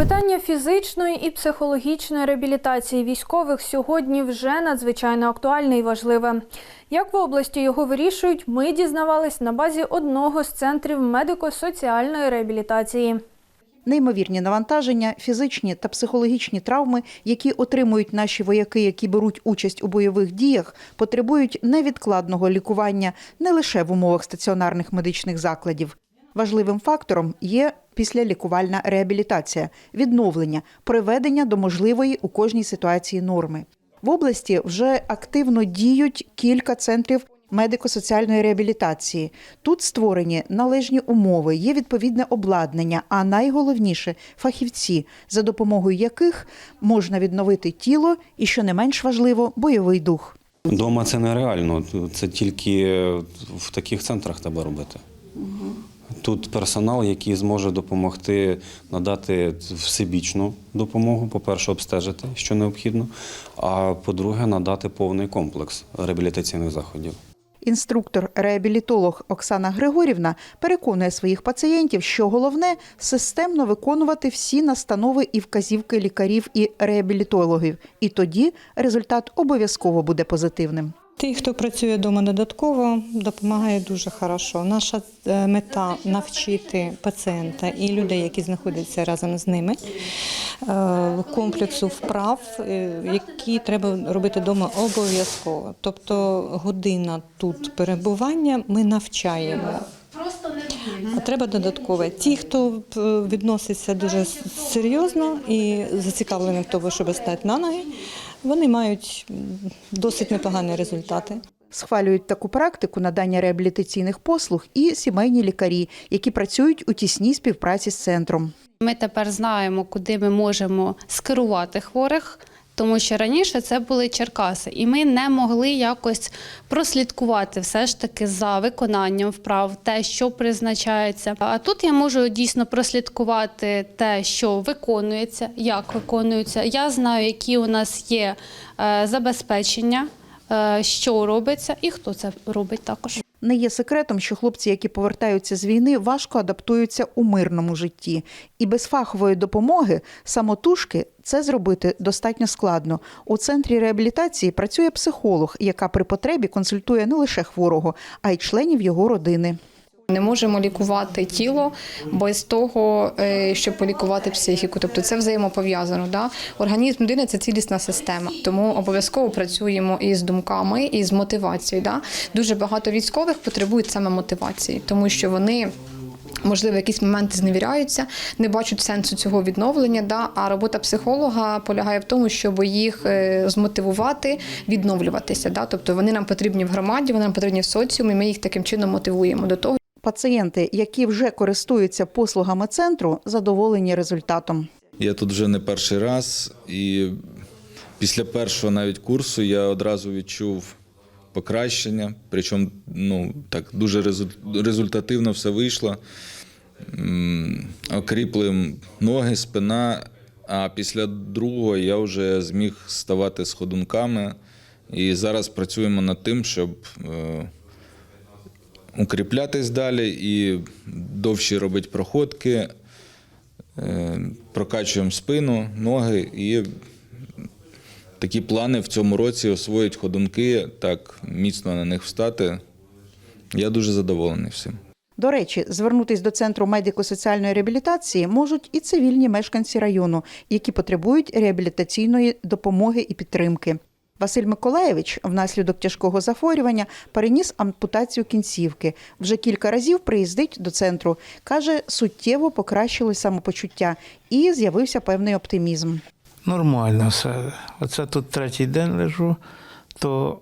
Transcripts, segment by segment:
Питання фізичної і психологічної реабілітації військових сьогодні вже надзвичайно актуальне і важливе. Як в області його вирішують, ми дізнавались на базі одного з центрів медико-соціальної реабілітації. Неймовірні навантаження, фізичні та психологічні травми, які отримують наші вояки, які беруть участь у бойових діях, потребують невідкладного лікування не лише в умовах стаціонарних медичних закладів. Важливим фактором є післялікувальна реабілітація, відновлення, приведення до можливої у кожній ситуації норми. В області вже активно діють кілька центрів медико-соціальної реабілітації. Тут створені належні умови, є відповідне обладнання, а найголовніше фахівці, за допомогою яких можна відновити тіло і, що не менш важливо, бойовий дух. Дома це нереально. Це тільки в таких центрах треба робити. Тут персонал, який зможе допомогти надати всебічну допомогу, по-перше, обстежити, що необхідно, а по-друге, надати повний комплекс реабілітаційних заходів. Інструктор-реабілітолог Оксана Григорівна переконує своїх пацієнтів, що головне системно виконувати всі настанови і вказівки лікарів і реабілітологів, і тоді результат обов'язково буде позитивним. Ті, хто працює вдома додатково, допомагає дуже хорошо. Наша е, мета навчити пацієнта і людей, які знаходяться разом з ними, е, комплексу вправ, е, які треба робити вдома обов'язково. Тобто година тут перебування ми навчаємо. А треба додаткове. Ті, хто відноситься дуже серйозно і зацікавлені в тому, щоб стати на ноги, вони мають досить непогані результати. Схвалюють таку практику надання реабілітаційних послуг і сімейні лікарі, які працюють у тісній співпраці з центром. Ми тепер знаємо, куди ми можемо скерувати хворих, тому що раніше це були Черкаси, і ми не могли якось прослідкувати все ж таки за виконанням вправ, те, що призначається. А тут я можу дійсно прослідкувати те, що виконується, як виконується. Я знаю, які у нас є е, забезпечення, е, що робиться і хто це робить також. Не є секретом, що хлопці, які повертаються з війни, важко адаптуються у мирному житті, і без фахової допомоги самотужки це зробити достатньо складно. У центрі реабілітації працює психолог, яка при потребі консультує не лише хворого, а й членів його родини. Не можемо лікувати тіло без того, е, щоб полікувати психіку. Тобто це взаємопов'язано. Да? Організм людини це цілісна система, тому обов'язково працюємо і з думками, і з мотивацією. Да? Дуже багато військових потребують саме мотивації, тому що вони. Можливо, якісь моменти зневіряються, не бачать сенсу цього відновлення. Да? А робота психолога полягає в тому, щоб їх е, змотивувати, відновлюватися. Да? Тобто вони нам потрібні в громаді, вони нам потрібні в соціумі. Ми їх таким чином мотивуємо до того, Пацієнти, які вже користуються послугами центру, задоволені результатом. Я тут вже не перший раз, і після першого навіть курсу я одразу відчув покращення. Причому ну, так дуже результативно все вийшло. Окріпли ноги, спина. А після другого я вже зміг ставати з ходунками. І зараз працюємо над тим, щоб е, укріплятись далі і довші робити проходки. Е, Прокачуємо спину, ноги і такі плани в цьому році освоїть ходунки, так міцно на них встати. Я дуже задоволений всім. До речі, звернутись до центру медико-соціальної реабілітації можуть і цивільні мешканці району, які потребують реабілітаційної допомоги і підтримки. Василь Миколаєвич внаслідок тяжкого захворювання переніс ампутацію кінцівки. Вже кілька разів приїздить до центру. Каже, суттєво покращилось самопочуття і з'явився певний оптимізм. Нормально все. Оце тут третій день лежу, то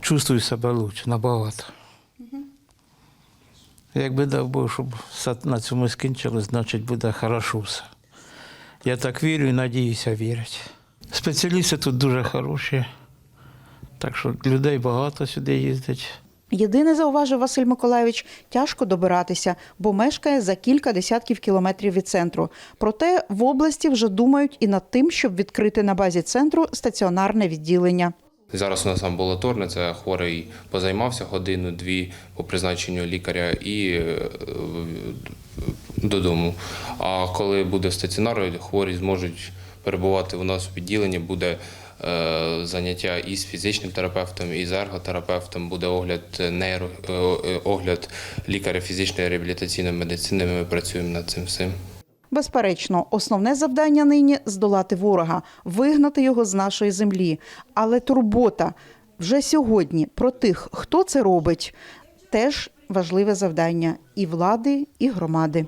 чувствую себе лучше, набагато. Якби дав Бог, щоб все на цьому скінчилось, значить буде хорошо все. Я так вірю і надіюся вірять. Спеціалісти тут дуже хороші, так що людей багато сюди їздить. Єдине, зауважив Василь Миколаївич, тяжко добиратися, бо мешкає за кілька десятків кілометрів від центру. Проте в області вже думають і над тим, щоб відкрити на базі центру стаціонарне відділення. Зараз у нас амбулаторне, це хворий позаймався годину-дві по призначенню лікаря і е, додому. А коли буде стаціонар, хворі зможуть перебувати у нас у відділенні, буде заняття і з фізичним терапевтом, і з ерготерапевтом, буде огляд нейро, е, е, огляд лікаря фізичної реабілітаційної медицини. Ми працюємо над цим всім. Безперечно, основне завдання нині здолати ворога, вигнати його з нашої землі. Але турбота вже сьогодні про тих, хто це робить, теж важливе завдання і влади, і громади.